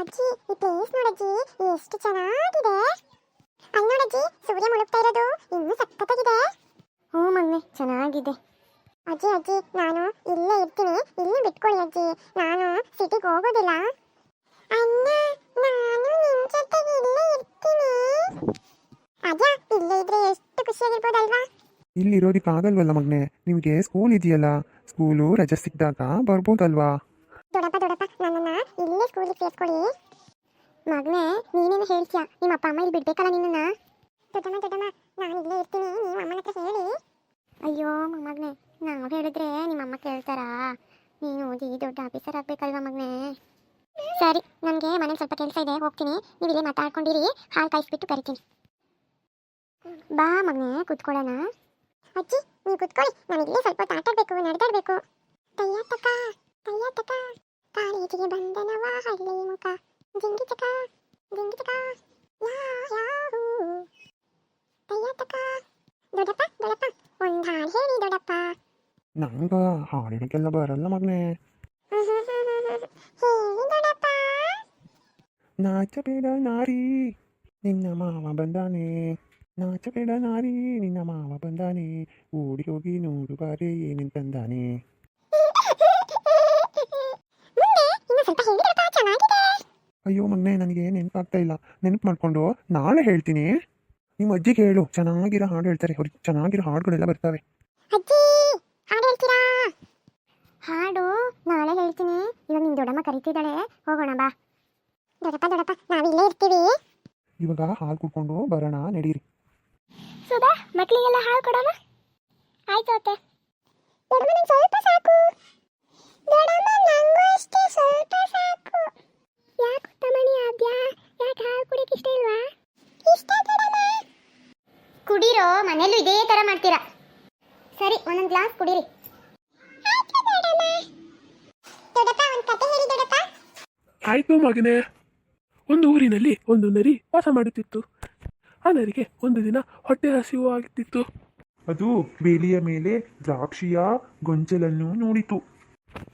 ಅಜ್ಜಿ ಈ ಪ್ಲೇಸ್ ನೋಡಜ್ಜಿ ಎಷ್ಟು ಚೆನ್ನಾಗಿದೆ. ಅಲ್ಲಿ ನೋಡಜ್ಜಿ ಸೂರ್ಯ ಮುಳುಗ್ತಾ ಇರೋದು ಇನ್ನೂ ಸಖತ್ತಾಗಿದೆ. ಹ್ಞೂ ಮಮ್ಮಿ ಚೆನ್ನಾಗಿದೆ. ಅಜ್ಜಿ ಅಜ್ಜಿ ನಾನು ಇಲ್ಲೇ ಇರ್ತೀನಿ ಇಲ್ಲಿ ಬಿಟ್ಕೊಳ್ಳಿ ಅಜ್ಜಿ. ನಾನು ಸಿಟಿಗೆ ಹೋಗೋದಿಲ್ಲ. ಅಣ್ಣ ನಾನು ನಿನ್ ಜೊತೆಗೆ ಇಲ್ಲೇ ಇರ್ತೀನಿ. ಅಜ್ಜ ಇಲ್ಲೇ ಇದ್ರೆ ಎಷ್ಟು ಖುಷಿಯಾಗಿರ್ಬೋದಲ್ವಾ? ಇಲ್ಲಿರೋದಕ್ಕೆ ಆಗಲ್ವಲ್ಲ ಮಗ್ನೆ ನಿಮಗೆ ಸ್ಕೂಲ್ ಇದೆಯಲ್ಲ? ಸ್ಕೂಲು ರಜೆ ಸಿಕ್ಕಿದಾಗ ಬರ್ಬೋದಲ್ವಾ? ದೊಡ್ಡಪ್ಪ ಸ್ಕೂಲಿಗೆ ಸೇರ್ಸ್ಕೊಳ್ಳಿ ಮಗನೇ, ನೀನೇನು ಹೇಳ್ತೀಯ? ನಿಮ್ಮ ಅಪ್ಪ ಅಮ್ಮ ಇಲ್ಲಿ ಬಿಡ್ಬೇಕಲ್ಲ ನಿನ್ನನ್ನ? ದೊಡ್ಡಮ್ಮ ದೊಡ್ಡಮ್ಮ, ನಾನು ಇಲ್ಲೇ ಇರ್ತೀನಿ. ನೀವು ಅಮ್ಮನ ಹತ್ರ ಹೇಳಿ. ಅಯ್ಯೋ, ಮಗನೇ, ನಾವು ಹೇಳಿದ್ರೆ ನಿಮ್ಮ ಅಮ್ಮ ಕೇಳ್ತಾರಾ? ನೀನು ಓದಿ ದೊಡ್ಡ ಆಫೀಸರ್ ಆಗ್ಬೇಕಲ್ವಾ ಮಗನೇ? ಸರಿ, ನನಗೆ ಮನೇಲಿ ಸ್ವಲ್ಪ ಕೆಲಸ ಇದೆ. ಹೋಗ್ತೀನಿ. ನೀವು ಇಲ್ಲೇ ಮಾತಾಡ್ಕೊಂಡಿರಿ. ಹಾಲು ಕಾಯಿಸ್ಬಿಟ್ಟು ಕರಿತೀನಿ ಬಾ ಮಗನೇ, ಕುತ್ಕೊಳ್ಳೋಣ. ಅಜ್ಜಿ, ನೀವು ಕುತ್ಕೊಳ್ಳಿ. ನಾನು ಇಲ್ಲೇ ಸ್ವಲ್ಪ ಹೊತ್ತು ಆಟಾಡಬೇಕು, ನಡೆದಾಡಬೇಕು. ತಯ್ಯತಕ ತಯ್ಯತಕ ಕಾಲೇಜಿಗೆ ಬಂದನವ ಹಳ್ಳಿ ಮುಖ. ಜಿಂಗಿ ಚಕ ಯಾ ಯಾಹೂ ತಯ್ಯತಕ? ದೊಡ್ಡಪ್ಪ ದೊಡ್ಡಪ್ಪ. ಒಂದು ಹಾಡು ಹೇಳಿ ದೊಡ್ಡಪ್ಪ. ನಂಗ ಹಾಡಿನಕ್ಕೆಲ್ಲ ಬರಲ್ಲ ಮಗ್ನೇ. ಹೇಳಿ ದೊಡ್ಡಪ್ಪ. ನಾಚಬೇಡ ನಾರಿ ನಿನ್ನ ಮಾವ ಬಂದಾನೆ. ನಾಚಬೇಡ ನಾರಿ ನಿನ್ನ ಮಾವ ಬಂದಾನೆ. ಓಡಿ ಹೋಗಿ ನೋಡು ಬಾರಿ ಏನೇನ್ ತಂದಾನೆ ಮುಂದೆ ಇನ್ನು ಸ್ವಲ್ಪ ಹೇಳಿ ದೊಡ್ಡಪ್ಪ ಚೆನ್ನಾಗಿದೆ ಅಯ್ಯೋ ಮೊನ್ನೆ ನನಗೆ ನೆನಪಾಗ್ತಾ ಇಲ್ಲ. ನೆನಪು ಮಾಡಿಕೊಂಡು ನಾಳೆ ಹೇಳ್ತೀನಿ. ನಿಮ್ಮ ಅಜ್ಜಿಗೆ ಹೇಳು ಚೆನ್ನಾಗಿರೋ ಹಾಡು ಹೇಳ್ತಾರೆ. ಅವ್ರಿಗೆ ಚೆನ್ನಾಗಿರೋ ಹಾಡುಗಳೆಲ್ಲ ಬರ್ತವೆ. ಅಜ್ಜಿ ಹಾಡು ಹೇಳ್ತೀರಾ? ಹಾಡು ನಾಳೆ ಹೇಳ್ತೀನಿ. ಇವಾಗ ನಿಮ್ಮ ದೊಡ್ಡಮ್ಮ ಕರಿತಿದ್ದಾಳೆ. ಹೋಗೋಣ ಬಾ. ದೊಡ್ಡಪ್ಪ ದೊಡ್ಡಪ್ಪ ನಾವು ಇಲ್ಲೇ ಇರ್ತೀವಿ. ಇವಾಗ ಹಾಲು ಕುಡ್ಕೊಂಡು ಬರೋಣ ನಡೀರಿ. ಸುಧಾ ಮಕ್ಕಳಿಗೆಲ್ಲ ಹಾಲು ಕೊಡೋಣ? ಆಯ್ತು ಅತ್ತೆ. ದೊಡ್ಡಮ್ಮ ನಂಗೆ ಸ್ವಲ್ಪ ಸಾಕು ದೊಡ್ಡಮ್ಮ ನಂಗೂ ಅಷ್ಟೇ ಸ್ವಲ್ಪ ಸಾಕು ಯಾಕೆ ತಮಣಿ ಆದ್ಯಾ ಯಾಕೆ ಹಾಲು ಕುಡಿಯಕ್ಕೆ ಇಷ್ಟ ಇಲ್ವಾ ಇಷ್ಟ ದೊಡ್ಡಮ್ಮ ಕುಡೀರೋ ಮನೇಲೂ ಇದೇ ತರ ಮಾಡ್ತೀರಾ? ಸರಿ ಒಂದೊಂದು ಗ್ಲಾಸ್ ಕುಡೀರಿ. ದೊಡ್ಡಪ್ಪ ಒಂದು ಕತೆ ಹೇಳಿ ದೊಡ್ಡಪ್ಪ ಆಯ್ತು ಮಗನೇ. ಒಂದು ಊರಿನಲ್ಲಿ ಒಂದು ನರಿ ವಾಸ ಮಾಡುತ್ತಿತ್ತು. ಆ ನರಿಗೆ ಒಂದು ದಿನ ಹೊಟ್ಟೆ ಹಸಿವು ಆಗುತ್ತಿತ್ತು ಅದು ಬೇಲಿಯ ಮೇಲೆ ದ್ರಾಕ್ಷಿಯ ಗೊಂಚಲನ್ನು ನೋಡಿತು.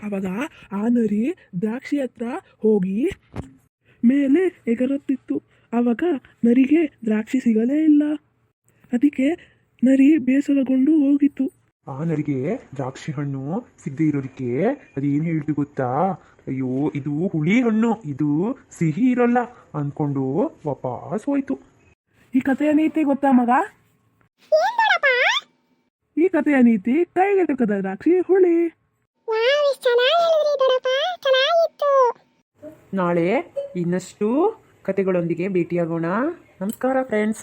ಅವಾಗ ಆ ನರಿ ದ್ರಾಕ್ಷಿ ಹತ್ರ ಹೋಗಿ ಮೇಲೆ ಎಗರುತ್ತಿತ್ತು. ಅವಾಗ ನರಿಗೆ ದ್ರಾಕ್ಷಿ ಸಿಗಲೇ ಇಲ್ಲ. ಅದಕ್ಕೆ ನರಿ ಬೇಸರಗೊಂಡು ಹೋಗಿತ್ತು. ಆ ನರಿಗೆ ದ್ರಾಕ್ಷಿ ಹಣ್ಣು ಸಿಗದೆ ಇರೋದಕ್ಕೆ ಅದೇನು ಹೇಳ್ತು ಗೊತ್ತಾ? ಅಯ್ಯೋ ಇದು ಹುಳಿ ಹಣ್ಣು ಇದು ಸಿಹಿ ಇರಲ್ಲ ಅನ್ಕೊಂಡು ವಾಪಸ್ ಹೋಯ್ತು. ಈ ಕಥೆಯ ನೀತಿ ಗೊತ್ತಾ ಮಗ? ಈ ಕಥೆಯ ನೀತಿ ಕೈಗೆಟಕದ ದ್ರಾಕ್ಷಿ ಹುಳಿ. ವಾವ್ ಹೇಳಿದ್ರಿ ದೊಡ್ಡಪ್ಪ? ಚೆನ್ನಾಗಿತ್ತು. ನಾಳೆ ಇನ್ನಷ್ಟು ಕತೆಗಳೊಂದಿಗೆ ಭೇಟಿಯಾಗೋಣ. ನಮಸ್ಕಾರ ಫ್ರೆಂಡ್ಸ್